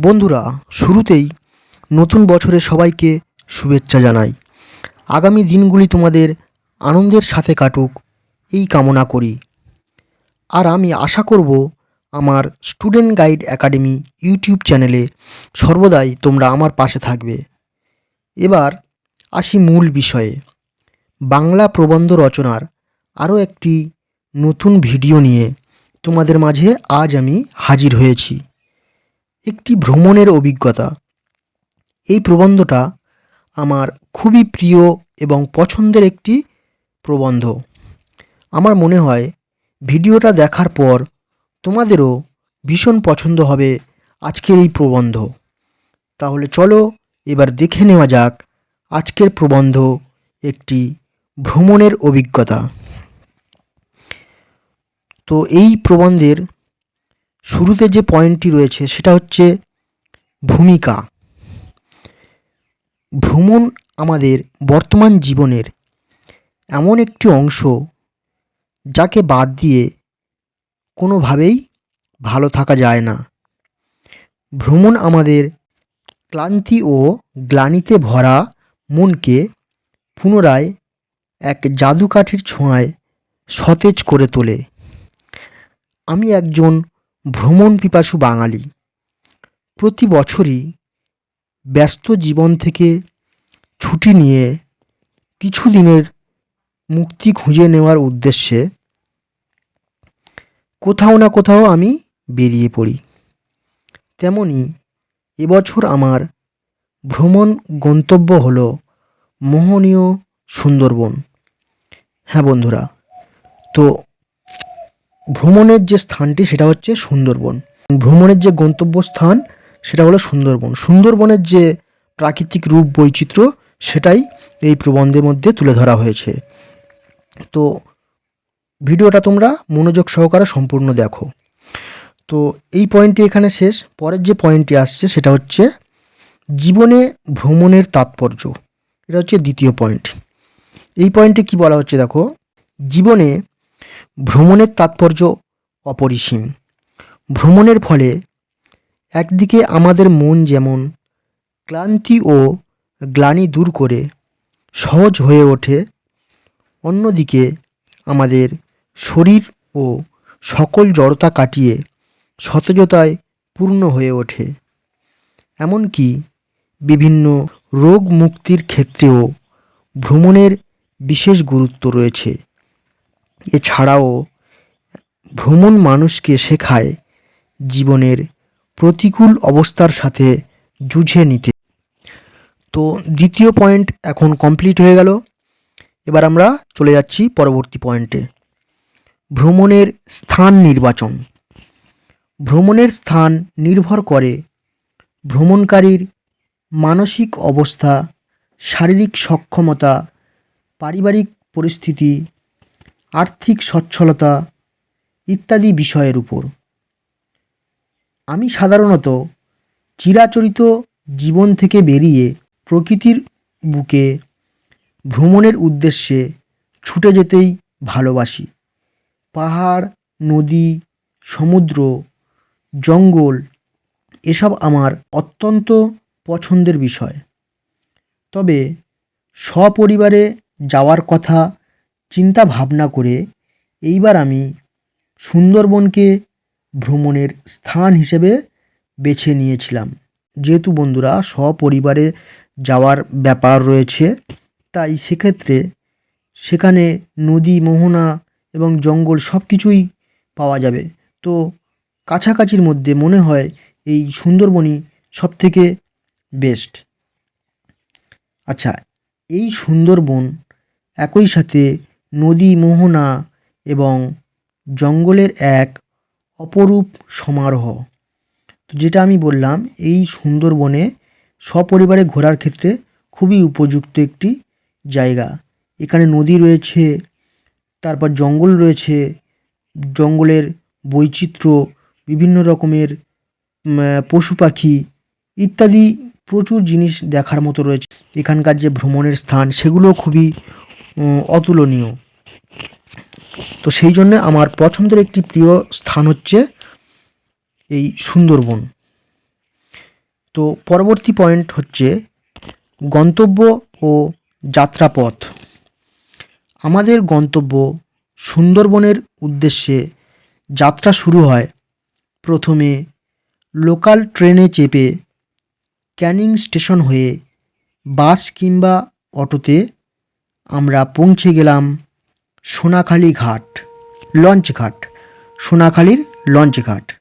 বন্ধুরা, শুরুতেই নতুন বছরে সবাইকে শুভেচ্ছা জানাই। আগামী দিনগুলি তোমাদের আনন্দের সাথে কাটুক, এই কামনা করি। আর আমি আশা করব, আমার স্টুডেন্ট গাইড একাডেমি ইউটিউব চ্যানেলে সর্বদাই তোমরা আমার পাশে থাকবে। এবার আসি মূল বিষয়ে। বাংলা প্রবন্ধ রচনার আরও একটি নতুন ভিডিও নিয়ে তোমাদের মাঝে আজ আমি হাজির হয়েছি। একটি ভ্রমণের অভিজ্ঞতা। এই প্রবন্ধটা আমার খুবই প্রিয় এবং পছন্দের একটি প্রবন্ধ। আমার মনে হয় ভিডিওটা দেখার পর তোমাদেরও ভীষণ পছন্দ হবে আজকের এই প্রবন্ধ। তাহলে চলো এবার দেখে নেওয়া যাক আজকের প্রবন্ধ একটি ভ্রমণের অভিজ্ঞতা। তো এই প্রবন্ধের শুরুতে যে পয়েন্টটি রয়েছে সেটা হচ্ছে ভূমিকা। ভ্রমণ আমাদের বর্তমান জীবনের এমন একটি অংশ যাকে বাদ দিয়ে কোনোভাবেই ভালো থাকা যায় না। ভ্রমণ আমাদের ক্লান্তি ও গ্লানিতে ভরা মনকে পুনরায় এক জাদুকাঠির ছোঁয়ায় সতেজ করে তোলে। আমি একজন ভ্রমণ পিপাসু বাঙালি। প্রতি বছরই ব্যস্ত জীবন থেকে ছুটি নিয়ে কিছু দিনের মুক্তি খুঁজে নেওয়ার উদ্দেশ্যে কোথাও না কোথাও আমি বেরিয়ে পড়ি। তেমনি এবছর আমার ভ্রমণ গন্তব্য হলো মোহনীয় সুন্দরবন। হ্যাঁ বন্ধুরা, তো ভ্রমণের যে স্থানটি সেটা হচ্ছে সুন্দরবন। ভ্রমণের যে গন্তব্যস্থান সেটা হলো সুন্দরবন। সুন্দরবনের যে প্রাকৃতিক রূপ বৈচিত্র্য সেটাই এই প্রবন্ধের মধ্যে তুলে ধরা হয়েছে। তো ভিডিওটা তোমরা মনোযোগ সহকারে সম্পূর্ণ দেখো। তো এই পয়েন্টটি এখানে শেষ। পরের যে পয়েন্টটি আসছে সেটা হচ্ছে জীবনে ভ্রমণের তাৎপর্য। এটা হচ্ছে দ্বিতীয় পয়েন্ট। এই পয়েন্টে কি বলা হচ্ছে দেখো? জীবনে ভ্রমণের তাৎপর্য অপরিসীম। ভ্রমণের ফলে একদিকে আমাদের মন যেমন ক্লান্তি ও গ্লানি দূর করে, সহজ হয়ে ওঠে, অন্যদিকে আমাদের শরীর ও সকল জড়তা কাটিয়ে সতেজতায় পূর্ণ হয়ে ওঠে। এমনকি বিভিন্ন রোগ মুক্তির ক্ষেত্রেও ভ্রমণের বিশেষ গুরুত্ব রয়েছে। এছাড়াও ভ্রমণ মানুষকে শেখায় জীবনের প্রতিকূল অবস্থার সাথে যুঝে নিতে। তো দ্বিতীয় পয়েন্ট এখন কমপ্লিট হয়ে গেল। এবার আমরা চলে যাচ্ছি পরবর্তী পয়েন্টে। ভ্রমণের স্থান নির্বাচন। ভ্রমণের স্থান নির্ভর করে ভ্রমণকারীর মানসিক অবস্থা, শারীরিক সক্ষমতা, পারিবারিক পরিস্থিতি আর্থিক সচ্ছলতা ইত্যাদি বিষয়ের উপর। আমি সাধারণত চিরাচরিত জীবন থেকে বেরিয়ে প্রকৃতির বুকে ভ্রমণের উদ্দেশ্যে ছুটে যেতেই ভালোবাসি। পাহাড়, নদী, সমুদ্র, জঙ্গল এসব আমার অত্যন্ত পছন্দের বিষয়। তবে সপরিবারে যাওয়ার কথা চিন্তা ভাবনা করে এইবার আমি সুন্দরবনকে ভ্রমণের স্থান হিসেবে বেছে নিয়েছিলাম। যেহেতু বন্ধুরা, সপরিবারে যাওয়ার ব্যাপার রয়েছে, তাই সেক্ষেত্রে সেখানে নদী, মোহনা এবং জঙ্গল সব কিছুই পাওয়া যাবে। তো কাছাকাছির মধ্যে মনে হয় এই সুন্দরবনই সব থেকে বেস্ট। আচ্ছা এই সুন্দরবন একই সাথে নদী মোহনা এবং জঙ্গলের এক অপরূপ সমারোহ। তো যেটা আমি বললাম, এই সুন্দরবনে সপরিবারে ঘোরার ক্ষেত্রে খুবই উপযুক্ত একটি জায়গা। এখানে নদী রয়েছে, তারপর জঙ্গল রয়েছে, জঙ্গলের বৈচিত্র্য, বিভিন্ন রকমের পশু পাখি ইত্যাদি প্রচুর জিনিস দেখার মতো রয়েছে। এখানকার যে ভ্রমণের স্থান সেগুলো খুবই অতুলনীয়। তো সেই জন্য আমার পছন্দের একটি প্রিয় স্থান হচ্ছে এই সুন্দরবন। তো পরবর্তী পয়েন্ট হচ্ছে গন্তব্য ও যাত্রাপথ। আমাদের গন্তব্য সুন্দরবনের উদ্দেশ্যে যাত্রা শুরু হয় প্রথমে লোকাল ট্রেনে চেপে ক্যানিং স্টেশন হয়ে বাস কিংবা অটোতে আমরা পৌঁছে গেলাম সোনাখালি ঘাট, লঞ্চ ঘাট, সোনাখালির লঞ্চ ঘাট।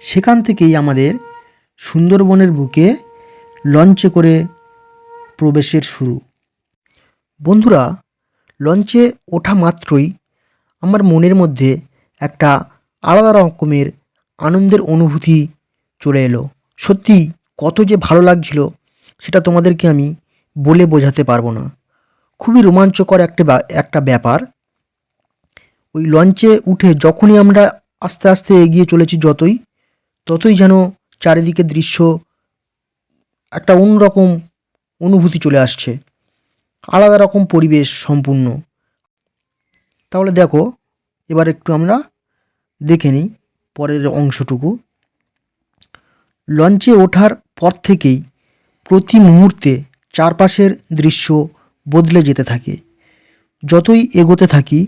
সেখান থেকেই আমাদের সুন্দরবনের বুকে লঞ্চে করে প্রবেশের শুরু। বন্ধুরা, লঞ্চে ওঠা মাত্রই আমার মনের মধ্যে একটা আলাদা রকমের আনন্দের অনুভূতি চলে এলো। সত্যি কত যে ভালো লাগছিল, সেটা তোমাদেরকে আমি বলে বোঝাতে পারব না। খুবই রোমাঞ্চকর একটা একটা ব্যাপার। ওই লঞ্চে উঠে যখনই আমরা আস্তে আস্তে এগিয়ে চলেছি যতই, ততই যেন চারিদিকে দৃশ্য একটা অন্যরকম অনুভূতি চলে আসছে। আলাদা রকম পরিবেশ সম্পূর্ণ। তাহলে দেখো, এবার একটু আমরা দেখে নিই পরের অংশটুকু। লঞ্চে ওঠার পর থেকেই প্রতি মুহূর্তে চারপাশের দৃশ্য বদলে যেতে থাকে। যতই এগোতে থাকি,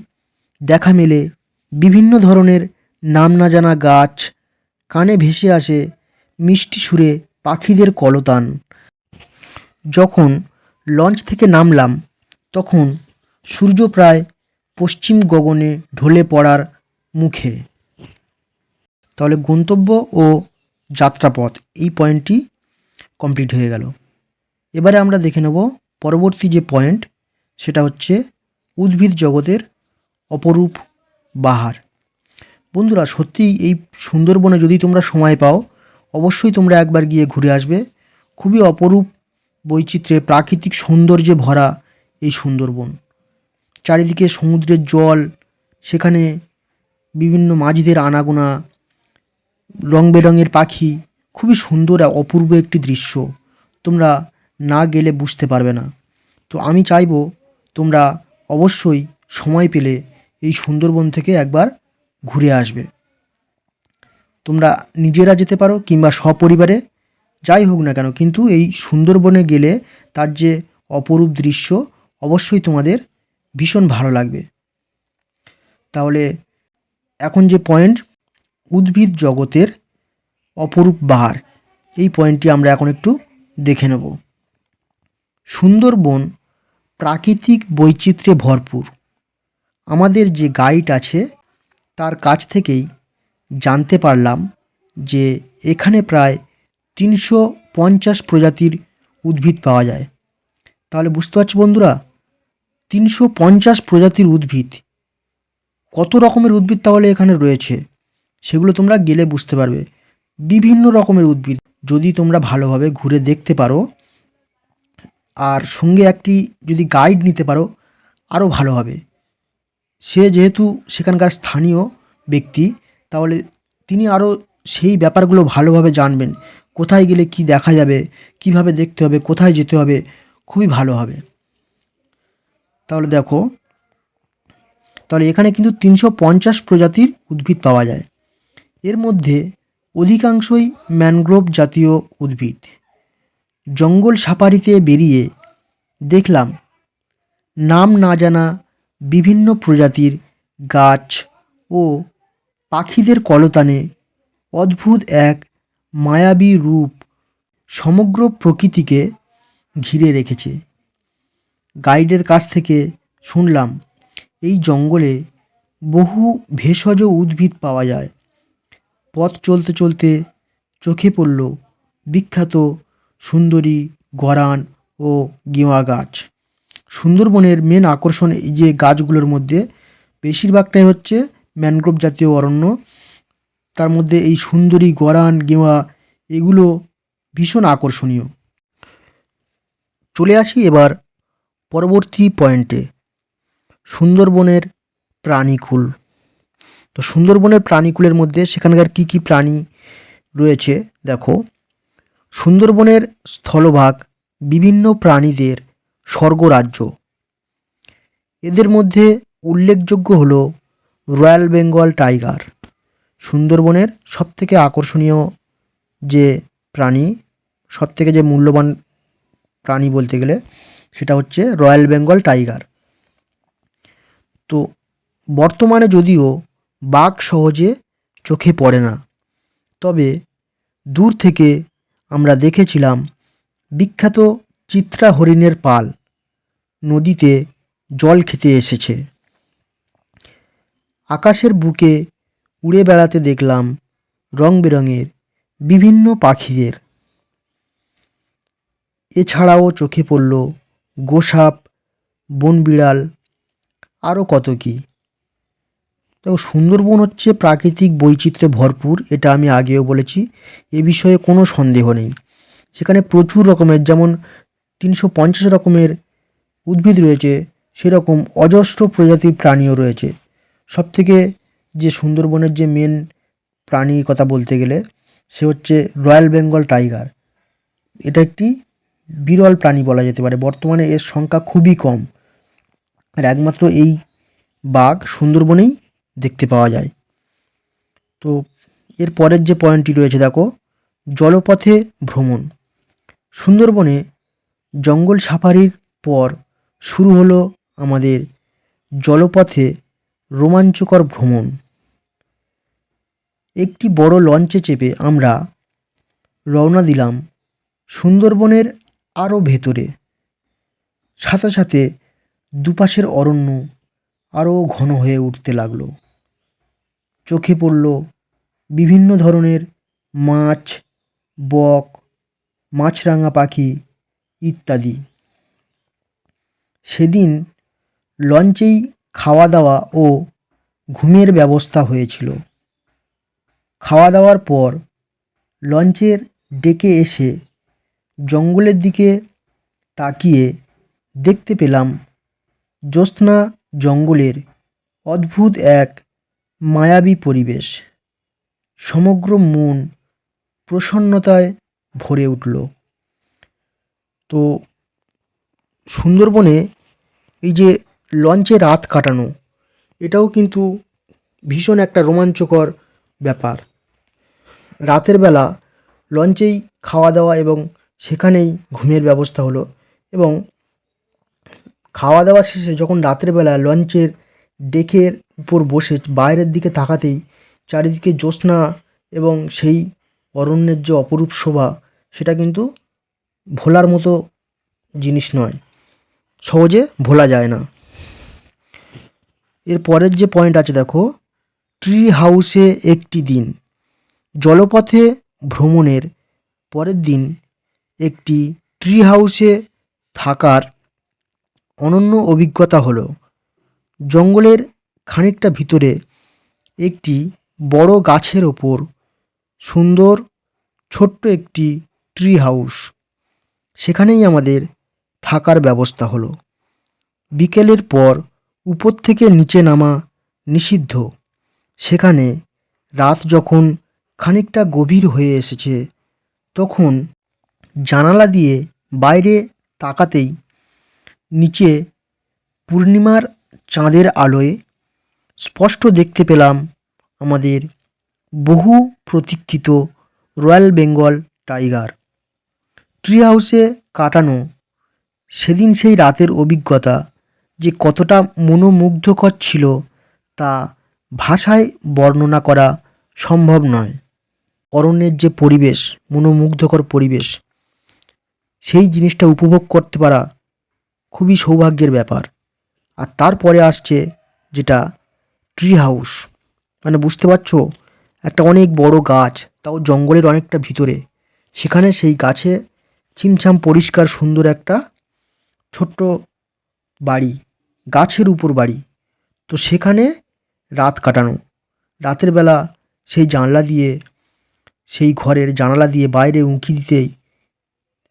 দেখা মেলে বিভিন্ন ধরনের নাম না জানা গাছ, কানে ভেসে আসে মিষ্টি সুরে পাখিদের কলতান। যখন লঞ্চ থেকে নামলাম, তখন সূর্য প্রায় পশ্চিম গগনে ঢলে পড়ার মুখে। তাহলে গন্তব্য ও যাত্রাপথ, এই পয়েন্টটি কমপ্লিট হয়ে গেল। এবারে আমরা দেখে নেব পরবর্তী যে পয়েন্ট সেটা হচ্ছে উদ্ভিদ জগতের অপরূপ বাহার। বন্ধুরা, সত্যিই এই সুন্দরবনে যদি তোমরা সময় পাও, অবশ্যই তোমরা একবার গিয়ে ঘুরে আসবে। খুবই অপরূপ বৈচিত্র্যে, প্রাকৃতিক সৌন্দর্যে ভরা এই সুন্দরবন। চারিদিকে সমুদ্রের জল, সেখানে বিভিন্ন মাঝিদের আনাগোনা রং বেরঙের পাখি, খুবই সুন্দর অপূর্ব একটি দৃশ্য। তোমরা না গেলে বুঝতে পারবে না। তো আমি চাইব তোমরা অবশ্যই সময় পেলে এই সুন্দরবন থেকে একবার ঘুরে আসবে। তোমরা নিজেরা যেতে পারো কিংবা সপরিবারে, যাই হোক না কেন, কিন্তু এই সুন্দরবনে গেলে তার যে অপরূপ দৃশ্য অবশ্যই তোমাদের ভীষণ ভালো লাগবে। তাহলে এখন যে পয়েন্ট, উদ্ভিদ জগতের অপরূপ বাহার, এই পয়েন্টটি আমরা এখন একটু দেখে নেব। সুন্দরবন প্রাকৃতিক বৈচিত্র্যে ভরপুর। আমাদের যে গাইড আছে, তার কাছ থেকেই জানতে পারলাম যে এখানে প্রায় তিনশো পঞ্চাশ প্রজাতির উদ্ভিদ পাওয়া যায়। তাহলে বুঝতে পারছ বন্ধুরা, তিনশো পঞ্চাশ প্রজাতির উদ্ভিদ, কত রকমের উদ্ভিদ তাহলে এখানে রয়েছে, সেগুলো তোমরা গেলে বুঝতে পারবে। বিভিন্ন রকমের উদ্ভিদ, যদি তোমরা ভালোভাবে ঘুরে দেখতে পারো আর সঙ্গে একটি যদি গাইড নিতে পারো আরও ভালো হবে। সে যেহেতু সেখানকার স্থানীয় ব্যক্তি, তাহলে তিনি আরও সেই ব্যাপারগুলো ভালোভাবে জানবেন। কোথায় গেলে কি দেখা যাবে, কীভাবে দেখতে হবে, কোথায় যেতে হবে, খুবই ভালো হবে। তাহলে দেখো, তাহলে এখানে কিন্তু তিনশো পঞ্চাশ প্রজাতির উদ্ভিদ পাওয়া যায়। এর মধ্যে অধিকাংশই ম্যানগ্রোভ জাতীয় উদ্ভিদ। জঙ্গল সাফারিতে বেরিয়ে দেখলাম, নাম না জানা বিভিন্ন প্রজাতির গাছ ও পাখিদের কলতানে অদ্ভুত এক মায়াবী রূপ সমগ্র প্রকৃতিকে ঘিরে রেখেছে। গাইডের কাছ থেকে শুনলাম, এই জঙ্গলে বহু ভেষজ উদ্ভিদ পাওয়া যায়। পথ চলতে চলতে চোখে পড়ল বিখ্যাত সুন্দরী, গরান ও গেওয়া গাছ। সুন্দরবনের মেন আকর্ষণ এই যে গাছগুলোর মধ্যে, বেশিরভাগটাই হচ্ছে ম্যানগ্রোভ জাতীয় অরণ্য। তার মধ্যে এই সুন্দরী, গরান, গেওয়া, এগুলো ভীষণ আকর্ষণীয়। চলে আসি এবার পরবর্তী পয়েন্টে সুন্দরবনের প্রাণীকুল। তো সুন্দরবনের প্রাণীকুলের মধ্যে সেখানকার কি কি প্রাণী রয়েছে, দেখো। সুন্দরবনের স্থলভাগ বিভিন্ন প্রাণীদের স্বর্গরাজ্য। এদের মধ্যে উল্লেখযোগ্য হল রয়্যাল বেঙ্গল টাইগার। সুন্দরবনের সবথেকে আকর্ষণীয় যে প্রাণী সব থেকে যে মূল্যবান প্রাণী বলতে গেলে, সেটা হচ্ছে রয়্যাল বেঙ্গল টাইগার। তো বর্তমানে যদিও বাঘ সহজে চোখে পড়ে না, তবে দূর থেকে আমরা দেখেছিলাম বিখ্যাত চিত্রা হরিণের পাল নদীতে জল খেতে এসেছে। আকাশের বুকে উড়ে বেড়াতে দেখলাম রং বেরঙের বিভিন্ন পাখিদের। এছাড়াও চোখে পড়ল গোসাপ, বনবিড়াল, আরও কত কী। দেখো, সুন্দরবন হচ্ছে প্রাকৃতিক বৈচিত্র্যে ভরপুর, এটা আমি আগেও বলেছি, এ বিষয়ে কোনো সন্দেহ নেই। সেখানে প্রচুর রকমের, যেমন তিনশো পঞ্চাশ রকমের উদ্ভিদ রয়েছে, সেরকম অজস্র প্রজাতির প্রাণীও রয়েছে। সবথেকে যে সুন্দরবনের যে মেন প্রাণীর কথা বলতে গেলে, সে হচ্ছে রয়্যাল বেঙ্গল টাইগার। এটা একটি বিরল প্রাণী বলা যেতে পারে, বর্তমানে এর সংখ্যা খুবই কম। আর একমাত্র এই বাঘ সুন্দরবনেই দেখতে পাওয়া যায়। তো এর পরের যে পয়েন্টটি রয়েছে, দেখো, জলপথে ভ্রমণ। সুন্দরবনে জঙ্গল সাফারির পর শুরু হলো আমাদের জলপথে রোমাঞ্চকর ভ্রমণ। একটি বড় লঞ্চে চেপে আমরা রওনা দিলাম সুন্দরবনের আরও ভেতরে। সাথে সাথে দুপাশের অরণ্য আরও ঘন হয়ে উঠতে লাগল। চোখে পড়ল বিভিন্ন ধরনের মাছ, বক, মাছরাঙা পাখি ইত্যাদি। সেদিন লঞ্চেই খাওয়া দাওয়া ও ঘুমের ব্যবস্থা হয়েছিল। খাওয়া দাওয়ার পর লঞ্চের ডেকে এসে জঙ্গলের দিকে তাকিয়ে দেখতে পেলাম জ্যোৎস্না জঙ্গলের অদ্ভুত এক মায়াবী পরিবেশ, সমগ্র মন প্রসন্নতায় ভরে উঠল। তো সুন্দরবনে এই যে লঞ্চে রাত কাটানো, এটাও কিন্তু ভীষণ একটা রোমাঞ্চকর ব্যাপার। রাতের বেলা লঞ্চেই খাওয়া দাওয়া এবং সেখানেই ঘুমের ব্যবস্থা হলো এবং খাওয়া দাওয়া শেষে যখন রাতের বেলা লঞ্চের ডেকের উপর বসে বাইরের দিকে তাকাতেই চারিদিকে জ্যোৎস্না এবং সেই অরণ্যের যে অপরূপ শোভা, সেটা কিন্তু ভোলার মতো জিনিস নয়। সহজে ভোলা যায় না। এর পরের যে পয়েন্ট আছে দেখো ট্রি হাউসে একটি দিন, জলপথে ভ্রমণের পরের দিন একটি ট্রি হাউসে থাকার অনন্য অভিজ্ঞতা হলো। জঙ্গলের খানিকটা ভিতরে একটি বড় গাছের ওপর সুন্দর ছোট্ট একটি ট্রি হাউস সেখানেই আমাদের থাকার ব্যবস্থা হলো। বিকেলের পর উপর থেকে নিচে নামা নিষিদ্ধ। সেখানে রাত যখন খানিকটা গভীর হয়ে এসেছে, তখন জানালা দিয়ে বাইরে তাকাতেই নিচে পূর্ণিমার চাঁদের আলোয় স্পষ্ট দেখতে পেলাম আমাদের বহু প্রতীক্ষিত রয়্যাল বেঙ্গল টাইগার। ট্রি হাউসে কাটানো সেদিন সেই রাতের অভিজ্ঞতা যে কতটা মনোমুগ্ধকর ছিল তা ভাষায় বর্ণনা করা সম্ভব নয়। অরণ্যের যে পরিবেশ, মনোমুগ্ধকর পরিবেশ, সেই জিনিসটা উপভোগ করতে পারা খুবই সৌভাগ্যের ব্যাপার। আর তারপরে আসছে যেটা ট্রি হাউস মানে বুঝতে পারছ? একটা অনেক বড় গাছ, তাও জঙ্গলের অনেকটা ভিতরে। সেখানে সেই গাছে ছিমছাম পরিষ্কার সুন্দর একটা ছোট্ট বাড়ি, গাছের উপর বাড়ি। তো সেখানে রাত কাটানো। রাতের বেলা সেই জানলা দিয়ে, সেই ঘরের জানালা দিয়ে বাইরে উঁকি দিতেই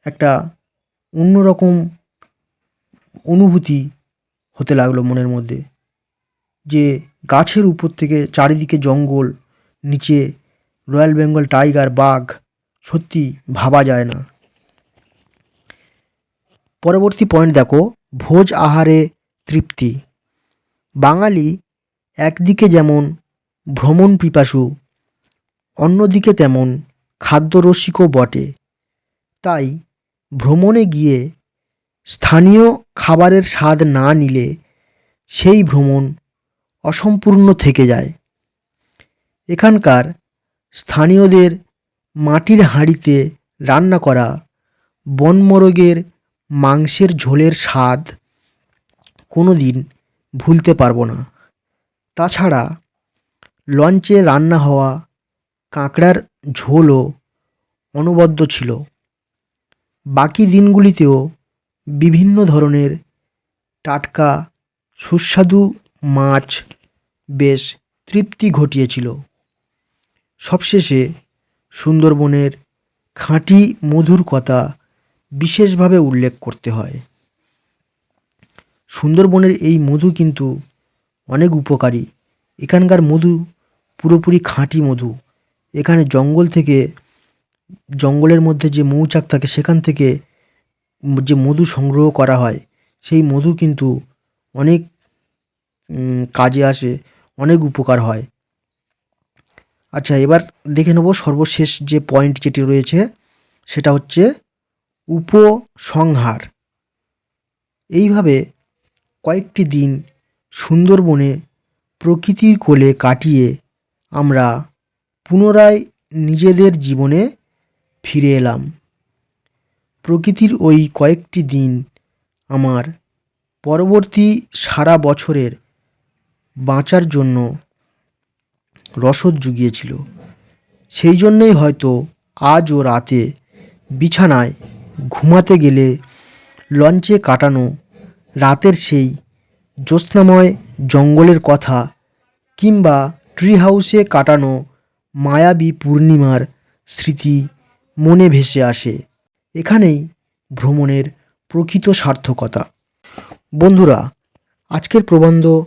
একটা অন্যরকম অনুভূতি হতে লাগল মনের মধ্যে। যে গাছের উপর থেকে চারিদিকে জঙ্গল, নিচে রয়্যাল বেঙ্গল টাইগার বাঘ, সত্যি ভাবা যায় না। পরবর্তী পয়েন্ট দেখো, ভোজ আহারে তৃপ্তি। বাঙালি একদিকে যেমন ভ্রমণ পিপাসু, অন্যদিকে তেমন খাদ্যরসিকও বটে। তাই ভ্রমণে গিয়ে স্থানীয় খাবারের স্বাদ না নিলে সেই ভ্রমণ অসম্পূর্ণ থেকে যায়। এখানকার স্থানীয়দের মাটির হাঁড়িতে রান্না করা, বনমোরগের মাংসের ঝোলের স্বাদ কোনো দিন ভুলতে পারব না। তাছাড়া লঞ্চে রান্না হওয়া কাঁকড়ার ঝোলও অনবদ্য ছিল। বাকি দিনগুলিতেও বিভিন্ন ধরনের টাটকা সুস্বাদু মাছ বেশ তৃপ্তি ঘটিয়েছিল। সবশেষে সুন্দরবনের খাঁটি মধুর কথা বিশেষভাবে উল্লেখ করতে হয়। সুন্দরবনের এই মধু কিন্তু অনেক উপকারী। এখানকার মধু পুরোপুরি খাঁটি মধু। এখানে জঙ্গল থেকে, জঙ্গলের মধ্যে যে মৌচাক থাকে সেখান থেকে যে মধু সংগ্রহ করা হয়, সেই মধু কিন্তু অনেক কাজে আসে, অনেক উপকার হয়। আচ্ছা এবার দেখে নেব সর্বশেষ যে পয়েন্ট যেটি রয়েছে, সেটা হচ্ছে উপসংহার। এইভাবে কয়েকটি দিন সুন্দরবনে প্রকৃতির কোলে কাটিয়ে আমরা পুনরায় নিজেদের জীবনে ফিরে এলাম। প্রকৃতির ওই কয়েকটি দিন আমার পরবর্তী সারা বছরের বাঁচার জন্য রসদ জুগিয়েছিল। সেই জন্যই হয়তো আজ ও রাতে বিছানায় ঘুমাতে গেলে লঞ্চে কাটানো রাতের সেই জ্যোৎস্নাময় জঙ্গলের কথা কিংবা ট্রি হাউসে কাটানো মায়াবী পূর্ণিমার স্মৃতি মনে ভেসে আসে। এখানেই ভ্রমণের প্রকৃত সার্থকতা। বন্ধুরা, আজকের প্রবন্ধ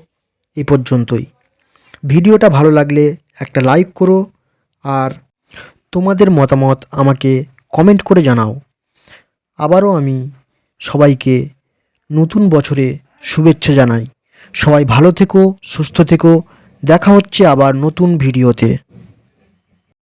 এ পর্যন্তই। ভিডিওটা ভালো লাগলে একটা লাইক করো আর তোমাদের মতামত আমাকে কমেন্ট করে জানাও। আবারও আমি সবাইকে নতুন বছরে শুভেচ্ছা জানাই। সবাই ভালো থেকো, সুস্থ থেকো। দেখা হচ্ছে আবার নতুন ভিডিওতে।